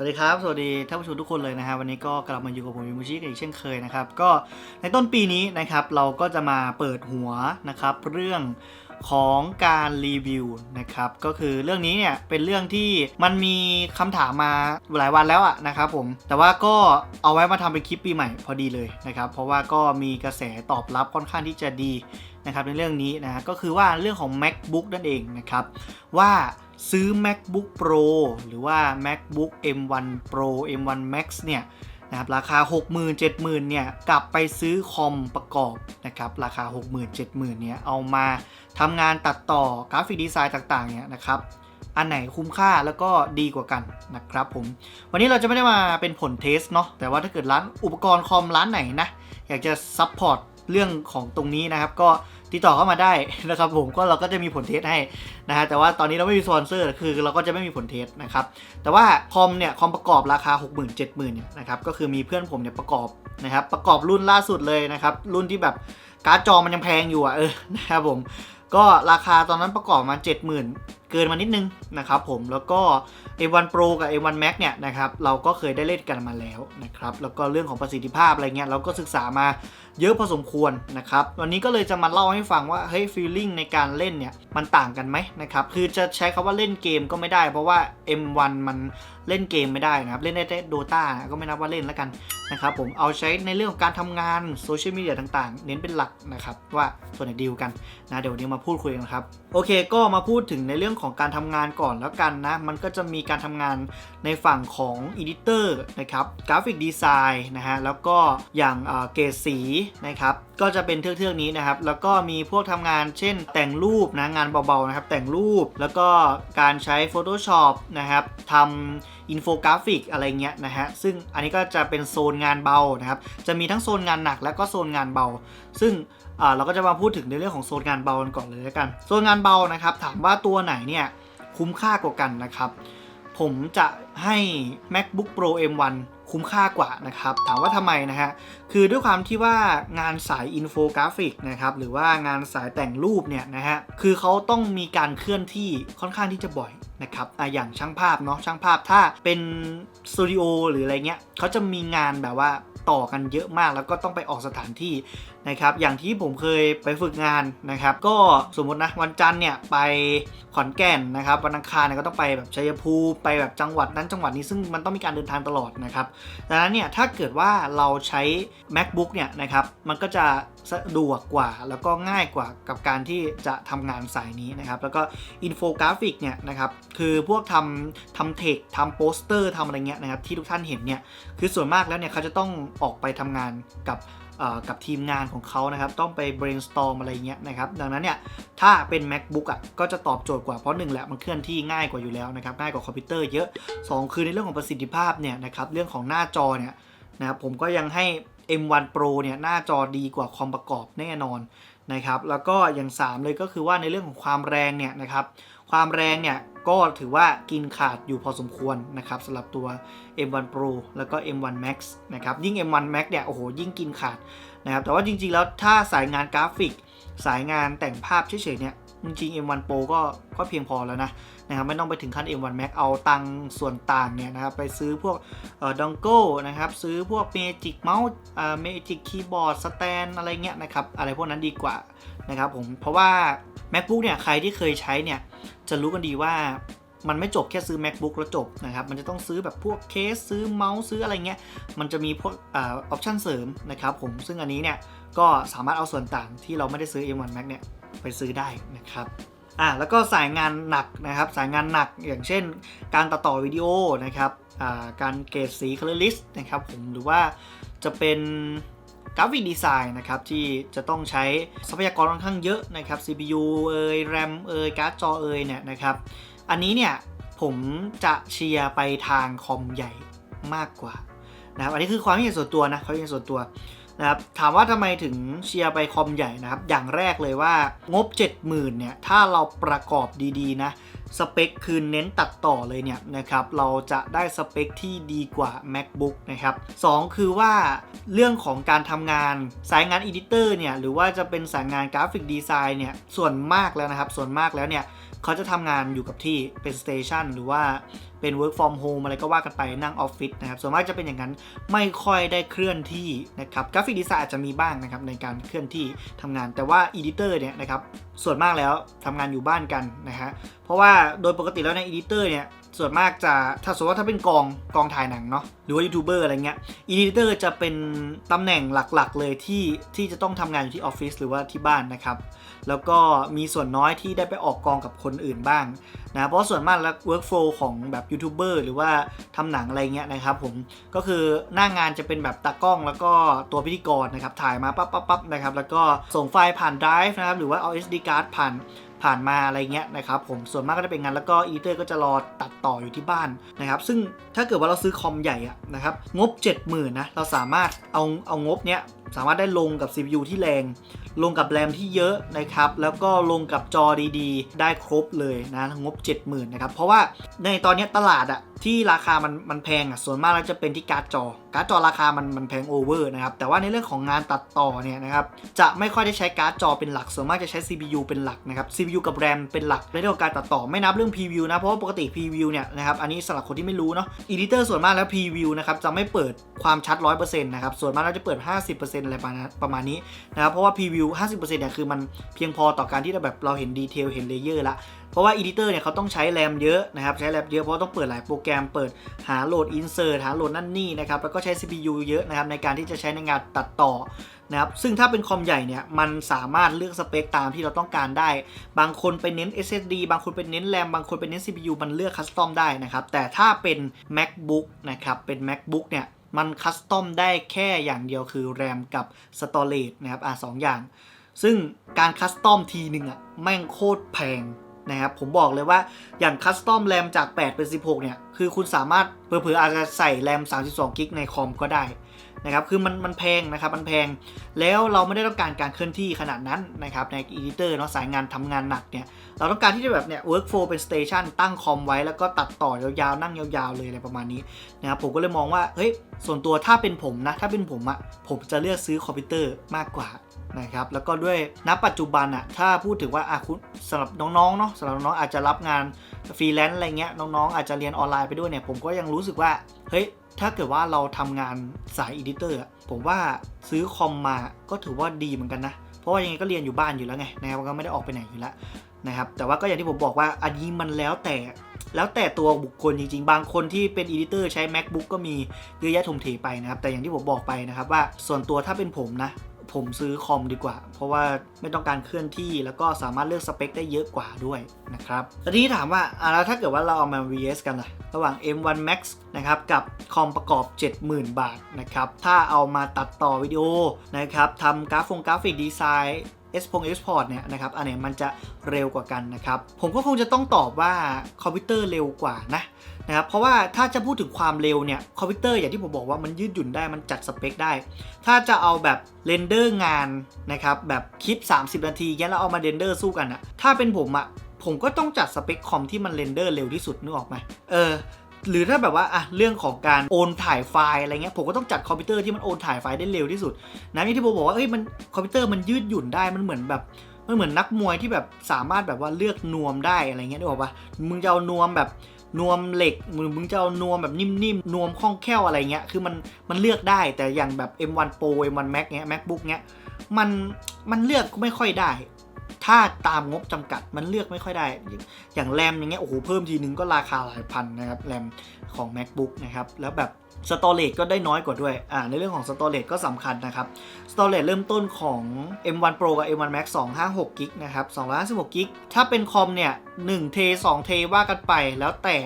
สวัสดีครับ สวัสดีท่านผู้ชมทุกคนเลยนะฮะวันนี้ก็กลับมาอยู่กับผมยูมูชิกันอีกเช่นเคยนะครับก็ในต้นปีนี้นะครับเราก็จะมาเปิดหัวนะครับเรื่อง ของการรีวิวนะครับก็คือเรื่องนี้เนี่ยเป็นเรื่องที่มันมีคำถามมาหลายวันแล้วอะนะครับผมแต่ว่าก็เอาไว้มาทำเป็นคลิปปีใหม่พอดีเลยนะครับเพราะว่าก็มีกระแสตอบรับค่อนข้างที่จะดีนะครับในเรื่องนี้นะฮะก็คือว่าเรื่องของ macbook นั่นเองนะครับว่าซื้อ macbook pro หรือว่า macbook m1 pro m1 max เนี่ย นะครับราคา 60,000 70,000เนี่ยกลับไปซื้อคอมประกอบนะครับราคา 60,000 70,000เนี่ยเอามาทำงานตัดต่อกราฟิกดีไซน์ต่างๆเนี่ยนะครับอันไหนคุ้มค่าแล้วก็ดีกว่ากันนะครับผม วันนี้เราจะไม่ได้มาเป็นผลเทสเนาะแต่ว่าถ้าเกิดร้านอุปกรณ์คอมร้านไหนนะ อยากจะซัพพอร์ตเรื่องของตรงนี้นะครับ ก็ ติดต่อเข้ามาได้นะครับผมก็เราก็จะมีผลเทสให้นะฮะแต่ว่าตอนนี้เราไม่มีสปอนเซอร์คือเราก็จะไม่มีผลเทสนะครับแต่ว่าคอมเนี่ยคอมประกอบราคา 6 0 0 0 0 7 0,000เนี่ยนะครับก็คือมีเพื่อนผมเนี่ยประกอบนะครับประกอบรุ่นล่าสุดเลยนะครับรุ่นที่แบบการ์ดจอมันยังแพงอยู่อะเออนะครับผมก็ราคาตอนนั้นประกอบมา 70,000 เกินมานิดนึงนะครับผมแล้วก็ A1 Pro กับ A1 Max เนี่ยนะครับเราก็เคยได้เล่นกันมาแล้วนะครับแล้วก็เรื่องของประสิทธิภาพอะไรเงี้ยเราก็ศึกษามาเยอะพอสมควรนะครับวันนี้ก็เลยจะมาเล่าให้ฟังว่าเฮ้ยฟีลลิ่งในการเล่นเนี่ยมันต่างกันไหมนะครับคือจะใช้คาว่าเล่นเกมก็ไม่ได้ เพราะว่า M1 มันเล่นเกมไม่ได้นะครับเล่นได้แต่ Dota ก็ไม่นับว่าเล่นแล้วกันนะครับผมเอาใช้ในเรื่องของการทำงานโซเชียลมีเดียต่างๆ เน้นเป็นหลักนะครับว่าส่วนไหนดีลกันนะเดี๋ยววันนี้มาพูดคุยกันครับโอเค ก็มาพูดถึงในเรื่องของการทำงานก่อนแล้วกันนะ มันก็จะมีการทำงานในฝั่งของ Editor นะครับกราฟิกดีไซน์นะฮะแล้วก็อย่างเกรดสีนะครับก็จะเป็นเทือกๆนี้นะครับ แล้วก็มีพวกทำงานเช่นแต่งรูปนะงานเบาๆนะครับ แต่งรูปแล้วก็การใช้ Photoshop นะครับทำอินโฟกราฟิกอะไรเงี้ยนะฮะ ซึ่งอันนี้ก็จะเป็นโซนงานเบานะครับ จะมีทั้งโซนงานหนักแล้วก็โซนงานเบา ซึ่ง เราก็จะมาพูดถึงในเรื่องของโซนงานเบากันก่อนเลยแล้วกันโซนงานเบานะครับ ถามว่าตัวไหนเนี่ยคุ้มค่ากว่ากันนะครับ ผมจะให้ macbook pro m1 คุ้มค่ากว่านะครับ ถามว่าทำไมนะฮะ คือด้วยความที่ว่างานสายอินโฟกราฟิกนะครับ หรือว่างานสายแต่งรูปเนี่ยนะฮะ คือเขาต้องมีการเคลื่อนที่ค่อนข้างที่จะบ่อยนะครับอะอย่างช่างภาพเนาะ ช่างภาพถ้าเป็นสตูดิโอหรืออะไรเงี้ยเขาจะมีงานแบบว่าต่อกันเยอะมากแล้วก็ต้องไปออกสถานที่ นะครับอย่างที่ผมเคยไปฝึกงานนะครับ ก็สมมตินะวันจันทร์เนี่ยไปขอนแก่นนะครับ วันอังคารเนี่ยก็ต้องไปแบบชัยภูมิไปแบบจังหวัดนั้นจังหวัดนี้ซึ่งมันต้องมีการเดินทางตลอดนะครับดังนั้นเนี่ยถ้าเกิดว่าเราใช้ macbook เนี่ยนะครับมันก็จะสะดวกกว่าแล้วก็ง่ายกว่ากับการที่จะทำงานสายนี้นะครับ แล้วก็อินโฟกราฟิกเนี่ยนะครับคือพวกทำทำเทคทำโปสเตอร์ทำอะไรเงี้ยนะครับที่ทุกท่านเห็นเนี่ยคือส่วนมากแล้วเนี่ยเขาจะต้องออกไปทำงานกับ กับทีมงานของเขานะครับ ต้องไป brainstorm อะไรเงี้ยนะครับ ดังนั้นเนี่ย ถ้าเป็น macbook อะก็จะตอบโจทย์กว่า เพราะหนึ่งแหละมันเคลื่อนที่ง่ายกว่าอยู่แล้วนะครับ ง่ายกว่าคอมพิวเตอร์เยอะ 2 คือในเรื่องของประสิทธิภาพเนี่ยนะครับ เรื่องของหน้าจอเนี่ยนะครับผมก็ยังให้ M1 Pro เนี่ยหน้าจอดีกว่าคอมประกอบแน่นอนนะครับ แล้วก็อย่าง 3 เลยก็คือว่าในเรื่องของความแรงเนี่ยนะครับ ความแรงเนี่ย ก็ถือว่ากินขาดอยู่พอสมควรนะครับสำหรับตัว M1 Pro แล้วก็ M1 Max นะครับยิ่ง M1 Max เนี่ยโอ้โหยิ่งกินขาดนะครับแต่ว่าจริงๆแล้วถ้าสายงานกราฟิก สายงานแต่งภาพเฉยๆเนี่ยจริงๆ M1 Pro ก็ก็เพียงพอแล้วนะนะครับไม่ต้องไปถึงขั้น M1 Max เอาตังส่วนต่างเนี่ยนะครับไปซื้อพวกดองโก้นะครับซื้อพวก Magic Mouse อ่า Magic Keyboard Stand อะไรเงี้ยนะครับอะไรพวกนั้นดีกว่านะครับผมเพราะว่า MacBook เนี่ยใครที่เคยใช้เนี่ยจะรู้กันดีว่ามันไม่จบแค่ซื้อ macbook แล้วจบนะครับ มันจะต้องซื้อแบบพวกเคสซื้อเมาส์ซื้ออะไรเงี้ย มันจะมีพวกออปชั่นเสริมนะครับผม ซึ่งอันนี้เนี่ยก็สามารถเอาส่วนต่างที่เราไม่ได้ซื้อ M1 Max เนี่ยไปซื้อได้นะครับ อ่าแล้วก็สายงานหนักนะครับ สายงานหนักอย่างเช่น การตัดต่อวิดีโอนะครับ อ่าการเกรดสี color list นะครับผม หรือว่าจะเป็น กราฟิกดีไซน์นะครับที่จะต้องใช้ทรัพยากรค่อนข้างเยอะนะครับ CPU เอ่ย RAM เอ่ยการ์ดจอเอ่ยเนี่ยนะครับ อันนี้เนี่ยผมจะเชียร์ไปทางคอมใหญ่มากกว่านะครับอันนี้คือความคิดเห็นส่วนตัวนะความคิดเห็นส่วนตัวนะครับถามว่าทำไมถึงเชียร์ไปคอมใหญ่นะครับ อย่างแรกเลยว่างบ 70,000เนี่ยถ้าเราประกอบดีๆนะ สเปคคือเน้นตัดต่อเลยเนี่ยนะครับเราจะได้สเปคที่ดีกว่า macbook นะครับสองคือว่าเรื่องของการทำงานสายงานอีดิเตอร์เนี่ยหรือว่าจะเป็นสายงานกราฟิกดีไซน์เนี่ยส่วนมากแล้วนะครับส่วนมากแล้วเนี่ยเขาจะทำงานอยู่กับที่เป็นสเตชันหรือว่า เป็น work from home อะไรก็ว่ากันไปนั่งออฟฟิศนะครับส่วนมากจะเป็นอย่างนั้นไม่ค่อยได้เคลื่อนที่นะครับกราฟิกดีไซน์อาจจะมีบ้างนะครับในการเคลื่อนที่ทำงาน แต่ว่าอีดิเตอร์เนี่ยนะครับส่วนมากแล้วทำงานอยู่บ้านกันนะฮะเพราะว่าโดยปกติแล้วในอีดิเตอร์เนี่ยส่วนมากจะถ้าสมมติว่าถ้าเป็นกองกองถ่ายหนังเนาะหรือว่ายูทูบเบอร์อะไรเงี้ยอีดิเตอร์จะเป็นตำแหน่งหลักๆ เลยที่ที่จะต้องทำงานอยู่ที่ออฟฟิศหรือว่าที่บ้านนะครับ แล้วก็มีส่วนน้อยที่ได้ไปออกกองกับคนอื่นบ้าง นะเพราะส่วนมากแล้ว workflow ของแบบยูทูบเบอร์หรือว่าทำหนังอะไรเงี้ยนะครับผมก็คือหน้างานจะเป็นแบบตากล้องแล้วก็ตัวพิธีกรนะครับถ่ายมาปั๊บปั๊บปั๊บนะครับแล้วก็ส่งไฟล์ผ่าน Drive นะครับหรือว่าเอา SD card ผ่านผ่านมาอะไรเงี้ยนะครับผมส่วนมากก็จะเป็นงานแล้วก็อีเตอร์ก็จะรอตัดต่ออยู่ที่บ้านนะครับซึ่งถ้าเกิดว่าเราซื้อคอมใหญ่อะนะครับงบ 70,000นะเราสามารถเอาเอางบเนี้ย สามารถได้ลงกับ CPU ที่แรง ลงกับแรมที่เยอะนะครับ แล้วก็ลงกับจอดีๆ ได้ครบเลยนะงบ 70,000นะครับ เพราะว่าในตอนนี้ตลาดอะที่ราคามันมันแพงอะส่วนมากแล้วจะเป็นที่การ์ดจอการ์ดจอราคามันมันแพงโอเวอร์นะครับแต่ว่าในเรื่องของงานตัดต่อเนี่ยนะครับจะไม่ค่อยได้ใช้การ์ดจอเป็นหลักส่วนมากจะใช้ CPU เป็นหลักนะครับ CPU กับแรมเป็นหลักในเรื่องของการตัดต่อไม่นับเรื่อง preview นะเพราะว่าปกติ preview เนี่ยนะครับอันนี้สำหรับคนที่ไม่รู้เนาะ editor ส่วนมากแล้ว preview นะครับจะไม่เปิดความชัด 100%นะครับส่วนมากเราจะเปิด 50%อะไรประมาณประมาณนี้นะครับเพราะว่า preview 50%เนี่ยคือมันเพียงพอต่อการที่จะแบบเราเห็นดีเทลเห็นเลเยอร์ละเพราะว่า editor เนี่ยเขาต้องใช้แรมเยอะนะครับ ใช้แรมเยอะเพราะต้องเปิดหลายโปรแกรม เปิดหาโหลด insert หาโหลดนั่นนี่นะครับ แล้วก็ใช้ CPU เยอะนะครับในการที่จะใช้ในงานตัดต่อนะครับ ซึ่งถ้าเป็นคอมใหญ่เนี่ย มันสามารถเลือกสเปคตามที่เราต้องการได้ บางคนไปเน้น SSD บางคนไปเน้นแรม บางคนไปเน้น CPU มันเลือกคัสตอมได้นะครับ แต่ถ้าเป็น MacBook นะครับ เป็น MacBook เนี่ยมันคัสตอมได้แค่อย่างเดียวคือแรมกับ Storage นะครับอะสองอย่าง ซึ่งการคัสตอมทีหนึ่งอะแม่งโคตรแพง นะครับ ผมบอกเลยว่าอย่างคัสตอมแรมจาก 8 เป็น 16 เนี่ย คือคุณสามารถเผื่อๆอาจจะใส่แรม 32 กิกในคอมก็ได้ นะครับคือมันมันแพงนะครับมันแพงแล้วเราไม่ได้ต้องการการเคลื่อนที่ขนาดนั้นนะครับในอีดิเตอร์เนาะสายงานทำงานหนักเนี่ยเราต้องการที่จะแบบเนี่ย workflow เป็น station ตั้งคอมไว้แล้วก็ตัดต่อยาวๆนั่งยาวๆเลยอะไรประมาณนี้นะครับผมก็เลยมองว่าเฮ้ยส่วนตัวถ้าเป็นผมนะถ้าเป็นผมอะผมจะเลือกซื้อคอมพิวเตอร์มากกว่านะครับแล้วก็ด้วยณปัจจุบันอะถ้าพูดถึงว่าอะคุณสำหรับน้องๆเนาะสำหรับน้องๆอาจจะรับงานฟรีแลนซ์อะไรเงี้ยน้องๆอาจจะเรียนออนไลน์ไปด้วยเนี่ยผมก็ยังรู้สึกว่าเฮ้ย ถ้าเกิดว่าเราทำงานสายอีดิเตอร์อะผมว่าซื้อคอมมาก็ถือว่าดีเหมือนกันนะ เพราะว่ายังไงก็เรียนอยู่บ้านอยู่แล้วไงนะครับก็ไม่ได้ออกไปไหนอยู่แล้วนะครับแต่ว่าก็อย่างที่ผมบอกว่าอันนี้มันแล้วแต่แล้วแต่ตัวบุคคลจริงๆ บางคนที่เป็นอีดิเตอร์ใช้ macbook ก็มีเยอะแยะทมเทไปนะครับ แต่อย่างที่ผมบอกไปนะครับว่าส่วนตัวถ้าเป็นผมนะ ผมซื้อคอมดีกว่า เพราะว่าไม่ต้องการเคลื่อนที่แล้วก็สามารถเลือกสเปคได้เยอะกว่าด้วยนะครับแล้วทีนี้ถามว่าอะแล้วถ้าเกิดว่าเราเอามา vs กันล่ะระหว่าง M1 Max นะครับกับคอมประกอบ 70,000 บาทนะครับถ้าเอามาตัดต่อวิดีโอนะครับทำกราฟงกราฟิกดีไซน์ เอสพงเอชพอร์ตเนี่ยนะครับอันไหนมันจะเร็วกว่ากันนะครับ ผมก็คงจะต้องตอบว่าคอมพิวเตอร์เร็วกว่านะนะครับเพราะว่าถ้าจะพูดถึงความเร็วเนี่ยคอมพิวเตอร์อย่างที่ผมบอกว่ามันยืดหยุ่นได้มันจัดสเปคได้ ถ้าจะเอาแบบเรนเดอร์งานนะครับแบบคลิป 30 นาทีเงี้ยแล้วเอามาเรนเดอร์สู้กันอะถ้าเป็นผมอะผมก็ต้องจัดสเปคคอมที่มันเรนเดอร์เร็วที่สุดนึกออกไหมเออ หรือถ้าแบบว่าอะเรื่องของการโอนถ่ายไฟล์อะไรเงี้ยผมก็ต้องจัดคอมพิวเตอร์ที่มันโอนถ่ายไฟล์ได้เร็วที่สุดนะอย่ที่ผมบอกว่าเอ้ยมันคอมพิวเตอร์มันยืดหยุ่นได้มันเหมือนแบบมันเหมือนนักมวยที่แบบสามารถแบบว่าเลือกนวมได้อะไรเงี้ยนึกออกปะมึงจะเอานวมแบบนวมเหล็กมึงมึงจะเอานวมแบบนิ่มๆนวมคล่องแคล่วอะไรเงี้ยคือมันมันเลือกได้แต่อย่างแบบ M1 Pro M1 Max เงี้ย MacBook เงี้ยมันมันเลือกไม่ค่อยได้ ถ้าตามงบจำกัดมันเลือกไม่ค่อยได้ อย่างแรมอย่างเงี้ยโอ้โหเพิ่มทีนึงก็ราคาหลายพันนะครับแรมของ macbook นะครับแล้วแบบสตอเรจก็ได้น้อยกว่าด้วย อ่า ในเรื่องของสตอเรจก็สำคัญนะครับ สตอเรจเริ่มต้นของ M1 Pro กับ M1 Max 256กิกนะครับ256กิกถ้าเป็นคอมเนี่ย1เท2เทว่ากันไปแล้วแต่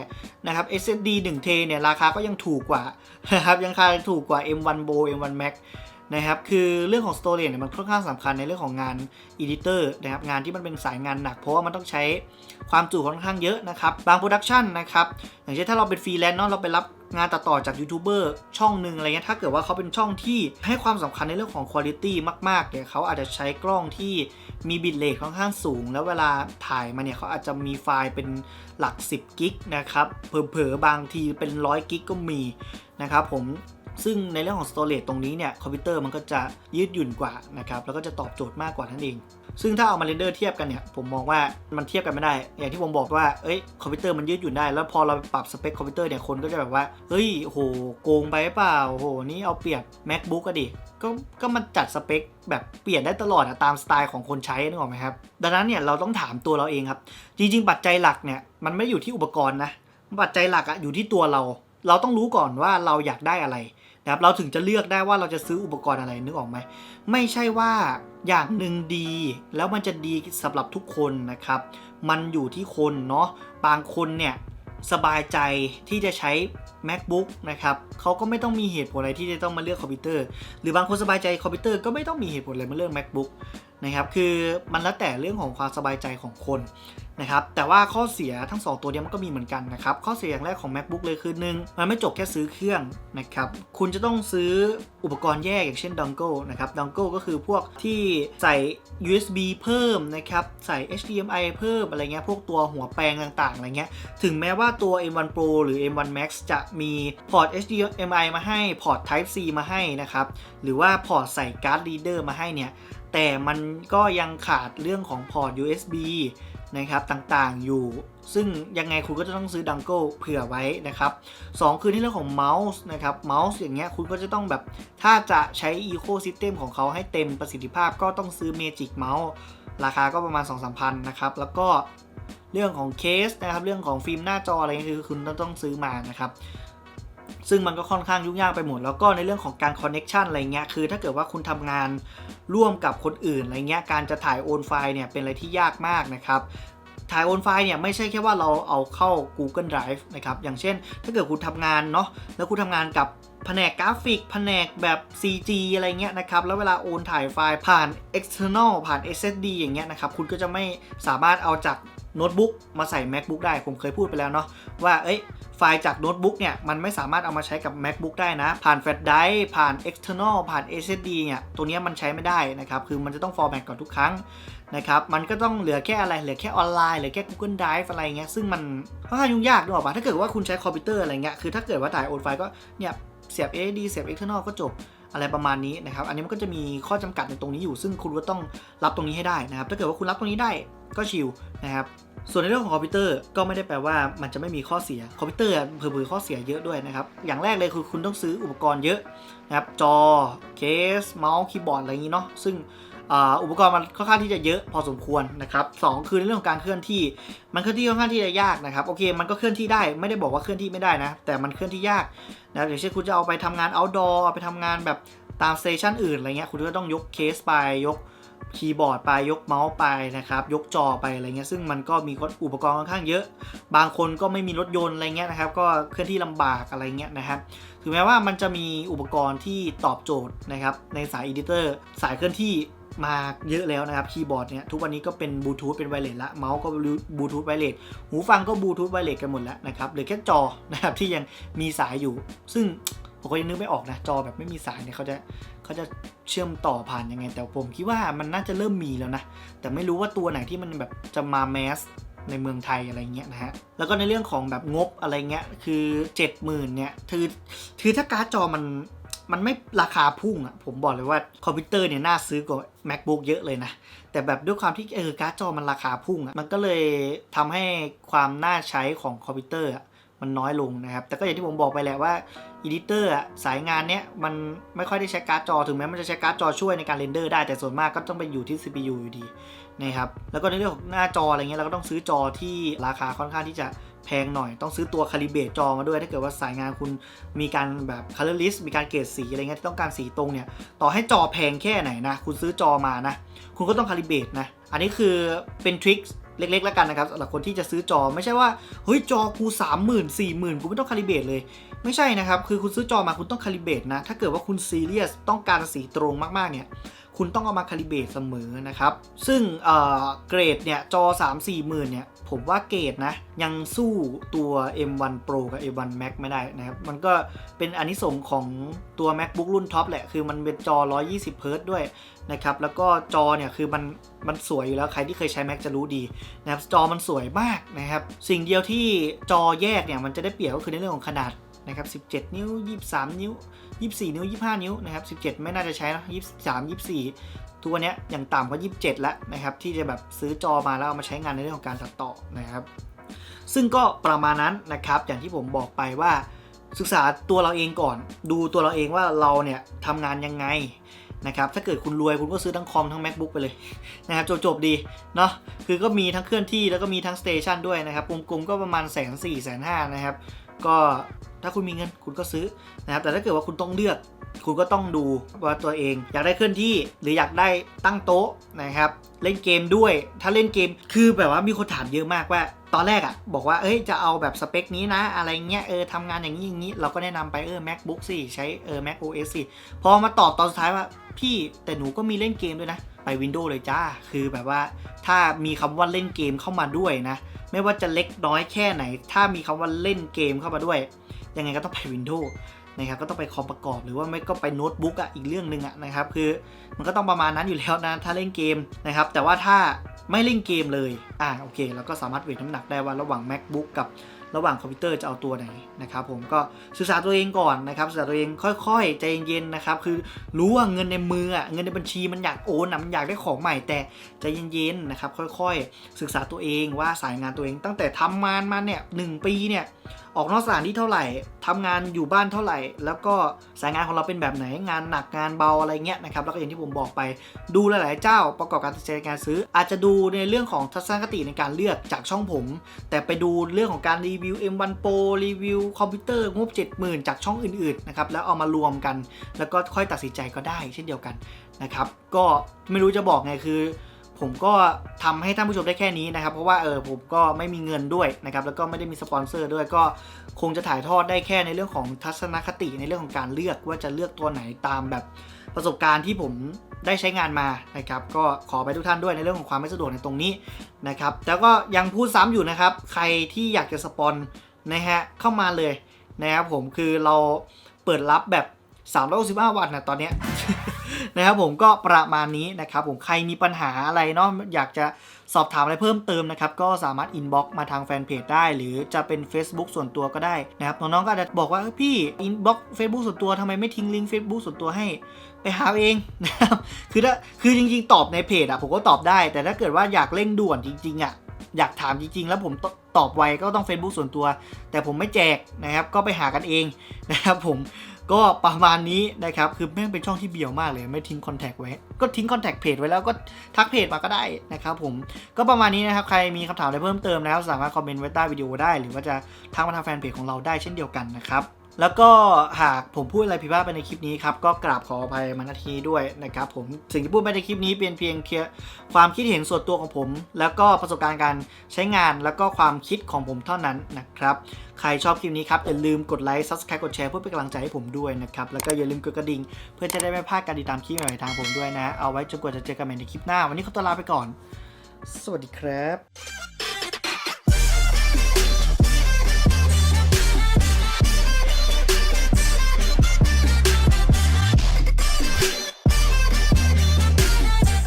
นะครับ SSD 1เทเนี่ย ราคาก็ยังถูกกว่านะครับ ยังราคาถูกกว่า M1 Pro M1 Max นะครับคือเรื่องของ storage เนี่ยมันค่อนข้างสำคัญในเรื่องของงาน editor นะครับงานที่มันเป็นสายงานหนัก เพราะว่ามันต้องใช้ความจุค่อนข้างเยอะนะครับบางโปรดักชันนะครับอย่างเช่นถ้าเราเป็นฟรีแลนซ์เนาะเราไปรับงานตัดต่อจากยูทูบเบอร์ช่องหนึ่งอะไรเงี้ยถ้าเกิดว่าเขาเป็นช่องที่ให้ความสำคัญในเรื่องของคุณภาพมากๆเนี่ยเขาอาจจะใช้กล้องที่มีบิตเรทค่อนข้างสูง แล้วเวลาถ่ายมาเนี่ยเขาอาจจะมีไฟล์เป็นหลัก 10 กิกนะครับเผลอๆบางทีเป็น 100 กิกก็มีนะครับผม ซึ่งในเรื่องของ storage ตรงนี้เนี่ยคอมพิวเตอร์มันก็จะยืดหยุ่นกว่านะครับแล้วก็จะตอบโจทย์มากกว่านั่นเอง ซึ่งถ้าเอามาเรนเดอร์เทียบกันเนี่ยผมมองว่ามันเทียบกันไม่ได้ อย่างที่ผมบอกว่าเอ้ยคอมพิวเตอร์มันยืดหยุ่นได้ แล้วพอเราปรับสเปคคอมพิวเตอร์เนี่ยคนก็จะแบบว่าเฮ้ยโหโกงไปเปล่าโหนี่เอาเปรียบ macbook อะดิก็ก็มันจัดสเปคแบบเปลี่ยนได้ตลอดอะตามสไตล์ของคนใช้นึกออกไหมครับดังนั้นเนี่ยเราต้องถามตัวเราเองครับ จริง ๆ ปัจจัยหลักเนี่ยมันไม่อยู่ที่อุปกรณ์นะปัจจัยหลักอะอยู่ที่ตัวเรา เราต้องรู้ก่อนว่าเราอยากได้อะไร นะครับเราถึงจะเลือกได้ว่าเราจะซื้ออุปกรณ์อะไรนึกออกไหมไม่ใช่ว่าอย่างหนึ่งดี แล้วมันจะดีสำหรับทุกคนนะครับ มันอยู่ที่คนเนาะบางคนเนี่ยสบายใจที่จะใช้ macbook นะครับเขาก็ไม่ต้องมีเหตุผลอะไรที่จะต้องมาเลือกคอมพิวเตอร์ หรือบางคนสบายใจคอมพิวเตอร์ก็ไม่ต้องมีเหตุผลอะไรมาเลือก macbook นะครับคือมันแล้วแต่เรื่องของความสบายใจของคนนะครับแต่ว่าข้อเสียทั้ง 2 ตัวเนี้ยมันก็มีเหมือนกันนะครับข้อเสียอย่างแรกของ macbook เลยคือหนึ่งมันไม่จบแค่ซื้อเครื่องนะครับคุณจะต้องซื้ออุปกรณ์แยกอย่างเช่น dongle นะครับ dongle ก็คือพวกที่ใส่ USB เพิ่มนะครับใส่ HDMI เพิ่มอะไรเงี้ยพวกตัวหัวแปลงต่างๆอะไรเงี้ยถึงแม้ว่าตัว M1 Pro หรือ M1 Max จะมีพอร์ต HDMI มาให้พอร์ต Type C มาให้นะครับหรือว่าพอร์ตใส่การ์ด reader มาให้เนี่ยแต่มันก็ยังขาดเรื่องของพอร์ต USB นะครับต่างๆอยู่ ซึ่งยังไงคุณก็จะต้องซื้อดังเกิลเผื่อไว้นะครับ2คือในเรื่องของเมาส์นะครับเมาส์อย่างเงี้ยคุณก็จะต้องแบบถ้าจะใช้ Ecosystem ของเขาให้เต็มประสิทธิภาพก็ต้องซื้อ Magic Mouse ราคาก็ประมาณ 2-3พันนะครับแล้วก็เรื่องของเคสนะครับเรื่องของฟิล์มหน้าจออะไรเงี้ยคือคุณต้องซื้อมานะครับ ซึ่งมันก็ค่อนข้างยุ่งยากไปหมด แล้วก็ในเรื่องของการคอนเน็ชันอะไรเงี้ยคือถ้าเกิดว่าคุณทำงานร่วมกับคนอื่นอะไรเงี้ยการจะถ่ายโอนไฟล์เนี่ยเป็นอะไรที่ยากมากนะครับถ่ายโอนไฟล์เนี่ยไม่ใช่แค่ว่าเราเอาเข้า Google Drive นะครับอย่างเช่น ถ้าเกิดคุณทำงานเนาะแล้วคุณทำงานกับแผนกกราฟิก แผนกแบบ CG อะไรเงี้ยนะครับ แล้วเวลาโอนถ่ายไฟล์ผ่าน external ผ่าน SSD อย่างเงี้ยนะครับ คุณก็จะไม่สามารถเอาจาก โน้ตบุ๊กมาใส่ MacBook ได้ผมเคยพูดไปแล้วเนาะว่าเอ้ยไฟล์จากโน้ตบุ๊กเนี่ย มันไม่สามารถเอามาใช้กับ MacBook ได้นะ ผ่านแฟลชไดรฟ์ผ่าน external ผ่าน SSD เนี่ย ตัวนี้มันใช้ไม่ได้นะครับ คือมันจะต้อง format ก่อนทุกครั้งนะครับ มันก็ต้องเหลือแค่อะไร เหลือแค่ออนไลน์ เหลือแค่ Google Drive อะไรเงี้ย ซึ่งมันค่อนข้างยุ่งยากด้วยป่ะถ้าเกิดว่าคุณใช้คอมพิวเตอร์อะไรเงี้ย คือถ้าเกิดว่าถ่ายโอนไฟล์ก็เนี่ยเสียบ SSD เสียบ external ก็จบอะไรประมาณนี้นะครับ อันนี้มันก็จะมีข้อจำกัดในตรงนี้อยู่ ซึ่งคุณก็ต้องรับตรงนี้ให้ได้นะครับ ถ้าเกิดว่าคุณรับตรงนี้ได้ ก็ชิลนะครับส่วนในเรื่องของคอมพิวเตอร์ก็ไม่ได้แปลว่ามันจะไม่มีข้อเสียคอมพิวเตอร์เผื่อข้อเสียเยอะด้วยนะครับ อย่างแรกเลยคือคุณต้องซื้ออุปกรณ์เยอะนะครับจอเคสเมาส์คีย์บอร์ดอะไรอย่างนี้เนาะซึ่งอุปกรณ์มันค่อนข้างที่จะเยอะพอสมควรนะครับสองคือในเรื่องของการเคลื่อนที่ มันเคลื่อนที่ค่อนข้างที่จะยากนะครับโอเค มันก็เคลื่อนที่ได้ไม่ได้บอกว่าเคลื่อนที่ไม่ได้นะ แต่มันเคลื่อนที่ยากนะครับอย่างเช่นคุณจะเอาไปทำงาน outdoor เอาไปทำงานแบบตามสเตชันอื่นอะไรเงี้ยคุณก็ต้องยกเคสไปยก คีย์บอร์ดไปยกเมาส์ไปนะครับยกจอไปอะไรเงี้ยซึ่งมันก็มีอุปกรณ์ค่อนข้างเยอะ บางคนก็ไม่มีรถยนต์อะไรเงี้ยนะครับก็เคลื่อนที่ลำบากอะไรเงี้ยนะครับถึงแม้ว่ามันจะมีอุปกรณ์ที่ตอบโจทย์นะครับในสายอีดิเตอร์สายเคลื่อนที่มาเยอะแล้วนะครับคีย์บอร์ดเนี่ยทุกวันนี้ก็เป็นบลูทูธเป็นไวเลสละเมาส์ก็บลูทูธไวเลสหูฟังก็บลูทูธไวเลสกันหมดแล้วนะครับหลือแค่จอนะครับที่ยังมีสายอยู่ ซึ่งผมก็ยังนึกไม่ออกนะจอแบบไม่มีสายเนี่ยเขาจะ เขาจะเชื่อมต่อผ่านยังไง แต่ผมคิดว่ามันน่าจะเริ่มมีแล้วนะ แต่ไม่รู้ว่าตัวไหนที่มันแบบจะมาแมสในเมืองไทยอะไรเงี้ยนะฮะ แล้วก็ในเรื่องของแบบงบอะไรเงี้ย คือ 70,000เนี่ยคือคือถ้าการ์ดจอมันมันไม่ราคาพุ่งอะ่ะผมบอกเลยว่าคอมพิวเตอร์เนี่ยน่าซื้อกว่า macbook เยอะเลยนะ แต่แบบด้วยความที่เออการ์ดจอมันราคาพุ่งอะ่ะมันก็เลยทำให้ความน่าใช้ของคอมพิวเตอร์อะ มันน้อยลงนะครับ แต่ก็อย่างที่ผมบอกไปแหละว่าอีดิเตอร์สายงานเนี้ยมันไม่ค่อยได้ใช้การ์ดจอถึงแม้มันจะใช้การ์ดจอช่วยในการเรนเดอร์ได้แต่ส่วนมากก็ต้องไปอยู่ที่ CPU อยู่ดีนะครับแล้วก็ในเรื่องของหน้าจออะไรเงี้ยเราก็ต้องซื้อจอที่ราคาค่อนข้างที่จะแพงหน่อยต้องซื้อตัวคาลิเบตจอมาด้วย ถ้าเกิดว่าสายงานคุณมีการแบบ color list มีการเกรดสีอะไรเงี้ยที่ต้องการสีตรงเนี่ย ต่อให้จอแพงแค่ไหนนะ คุณซื้อจอมานะ คุณก็ต้องคาลิเบตนะ อันนี้คือเป็นทริค เล็กๆ แล้วกันนะครับสำหรับคนที่จะซื้อจอไม่ใช่ว่าเฮ้ยจอกูสามหมื่นสี่หมื่นกูไม่ต้องคาลิเบตเลย ไม่ใช่นะครับ คือคุณซื้อจอมาคุณต้องคาลิเบตนะ ถ้าเกิดว่าคุณซีเรียสต้องการสีตรงมากๆเนี่ย คุณต้องเอามาคาลิเบตเสมอนะครับ ซึ่งเเกรดเนี่ยจอ 3 4หมื่นเนี่ย ผมว่าเกรดนะ ยังสู้ตัว M1 Pro กับ M1 Max ไม่ได้นะครับ มันก็เป็นอนิสงของตัว MacBook รุ่นท็อปแหละ คือมันเป็นจอ 120 Hz ด้วยนะครับ แล้วก็จอเนี่ยคือมันมันสวยอยู่แล้วใครที่เคยใช้ Mac จะรู้ดีนะครับจอมันสวยมากนะครับ สิ่งเดียวที่จอแยกเนี่ยมันจะได้เปรียบก็คือในเรื่องของขนาดนะครับ 17 นิ้ว 23 นิ้ว 24 นิ้ว 25 นิ้วนะครับ 17 ไม่น่าจะใช้นะ23 24ทุกวันเนี้ยอย่างต่ำก็ 27 แล้วนะครับ ที่จะแบบซื้อจอมาแล้วเอามาใช้งานในเรื่องของการตัดต่อนะครับ ซึ่งก็ประมาณนั้นนะครับ อย่างที่ผมบอกไปว่าศึกษาตัวเราเองก่อน ดูตัวเราเองว่าเราเนี่ยทำงานยังไงนะครับถ้าเกิดคุณรวยคุณก็ซื้อทั้งคอมทั้ง macbook ไปเลยนะครับจบๆดีเนาะคือก็มีทั้งเคลื่อนที่แล้วก็มีทั้งสเตชันด้วยนะครับกลมๆก็ประมาณแสนสี่แสนห้านะครับ ก็ ถ้าคุณมีเงินคุณก็ซื้อนะครับแต่ถ้าเกิดว่าคุณต้องเลือก คุณก็ต้องดูว่าตัวเอง อยากได้เคลื่อนที่หรืออยากได้ตั้งโต๊ะนะครับเล่นเกมด้วย ถ้าเล่นเกมคือแบบว่ามีคนถามเยอะมากว่า ตอนแรกอะบอกว่าเอ้ยจะเอาแบบสเปคนี้นะ อะไรเงี้ยเออทำงานอย่างนี้อย่างนี้ เราก็แนะนำไปเออ macbook สิใช้เออ mac os สิพอมาตอบตอนสุดท้ายว่าพี่แต่หนูก็มีเล่นเกมด้วยนะไป Windows เลยจ้า คือแบบว่าถ้ามีคำว่าเล่นเกมเข้ามาด้วยนะ ไม่ว่าจะเล็กน้อยแค่ไหน ถ้ามีคำว่าเล่นเกมเข้ามาด้วย ยังไงก็ต้องไป Windows นะครับก็ต้องไปคอมประกอบหรือว่าไม่ก็ไปโน้ตบุ๊กอะอีกเรื่องหนึ่งอะนะครับคือมันก็ต้องประมาณนั้นอยู่แล้วนะถ้าเล่นเกมนะครับแต่ว่าถ้าไม่เล่นเกมเลยอ่าโอเคเราก็สามารถเวทน้ำหนักได้ว่าระหว่าง macbook กับระหว่างคอมพิวเตอร์จะเอาตัวไหนนะครับผมก็ศึกษาตัวเองก่อนนะครับศึกษาตัวเองค่อยๆ ใจเย็นๆนะครับคือรู้ว่าเงินในมืออะเงินในบัญชีมันอยากโอนอะมันอยากได้ของใหม่แต่ใจเย็นๆนะครับค่อยๆ ศึกษาตัวเองว่าสายงานตัวเองตั้งแต่ทำงานมาเนี่ยหนึ่งปีเนี่ยออกนอกสถานที่เท่าไหร่ทำงานอยู่บ้านเท่าไหร่ แล้วก็สายงานของเราเป็นแบบไหนงานหนักงานเบาอะไรเงี้ยนะครับแล้วก็อย่างที่ผมบอกไป ดูหลาย ๆ เจ้าประกอบการตัดสินใจการซื้อ อาจจะดูในเรื่องของทัศนคติในการเลือกจากช่องผม แต่ไปดูเรื่องของการรีวิว M1 Pro รีวิวคอมพิวเตอร์งบ 70,000 จากช่องอื่น ๆ นะครับแล้วเอามารวมกัน แล้วก็ค่อยตัดสินใจก็ได้ เช่นเดียวกันนะครับก็ไม่รู้จะบอกไงคือ ผมก็ทำให้ท่านผู้ชมได้แค่นี้นะครับ เพราะว่าเออผมก็ไม่มีเงินด้วยนะครับแล้วก็ไม่ได้มีสปอนเซอร์ด้วยก็คงจะถ่ายทอดได้แค่ในเรื่องของทัศนคติในเรื่องของการเลือกว่าจะเลือกตัวไหนตามแบบประสบการณ์ที่ผมได้ใช้งานมานะครับ ก็ขอไปทุกท่านด้วยในเรื่องของความไม่สะดวกในตรงนี้นะครับแล้วก็ยังพูดซ้ำอยู่นะครับ ใครที่อยากจะสปอนนะฮะเข้ามาเลยนะครับผมคือเราเปิดรับแบบ 365 วันนะตอนเนี้ยนะครับผมก็ประมาณนี้นะครับผมใครมีปัญหาอะไรเนาะอยากจะสอบถามอะไรเพิ่มเติมนะครับ ก็สามารถอินบ็อกมาทางแฟนเพจได้ หรือจะเป็น Facebook ส่วนตัวก็ได้นะครับน้องๆก็อาจจะบอกว่าพี่อินบ็อกเฟซบุ๊กส่วนตัวทำไมไม่ทิ้งลิงก์ Facebook ส่วนตัวให้ไปหาเองนะครับคือถ้าคือจริง ๆ ตอบในเพจอะผมก็ตอบได้ แต่ถ้าเกิดว่าอยากเร่งด่วนจริงๆอะอยากถามจริง ๆ แล้วผมตตอบไวก็ต้อง Facebook ส่วนตัว แต่ผมไม่แจกนะครับก็ไปหากันเองนะครับผม ก็ประมาณนี้นะครับ คือแม่งเป็นช่องที่เบียวมากเลย ไม่ทิ้งคอนแทคไว้ ก็ทิ้งคอนแทคเพจไว้แล้วก็ทักเพจมาก็ได้นะครับผม ก็ประมาณนี้นะครับ ใครมีคำถามอะไรเพิ่มเติมแล้วสามารถคอมเมนต์ไว้ใต้วิดีโอได้ หรือว่าจะทักมาทางแฟนเพจของเราได้เช่นเดียวกันนะครับ แล้วก็หากผมพูดอะไรผิดพลาดไปในคลิปนี้ครับ ก็กราบขออภัยมาณทีนี้ด้วยนะครับผมสิ่งที่พูดไปในคลิปนี้เป็นเพียงแค่ความคิดเห็นส่วนตัวของผม แล้วก็ประสบการณ์การใช้งานแล้วก็ความคิดของผมเท่านั้นนะครับใครชอบคลิปนี้ครับอย่าลืมกดไลค์ subscribe กดแชร์เพื่อเป็นกำลังใจให้ผมด้วยนะครับแล้วก็อย่าลืมกดกระดิ่งเพื่อจะได้ไม่พลาดการติดตามคลิปใหม่ทางผมด้วยนะ เอาไว้จนกว่าจะเจอกันใหม่ในคลิปหน้า วันนี้ขอตัวลาไปก่อน สวัสดีครับ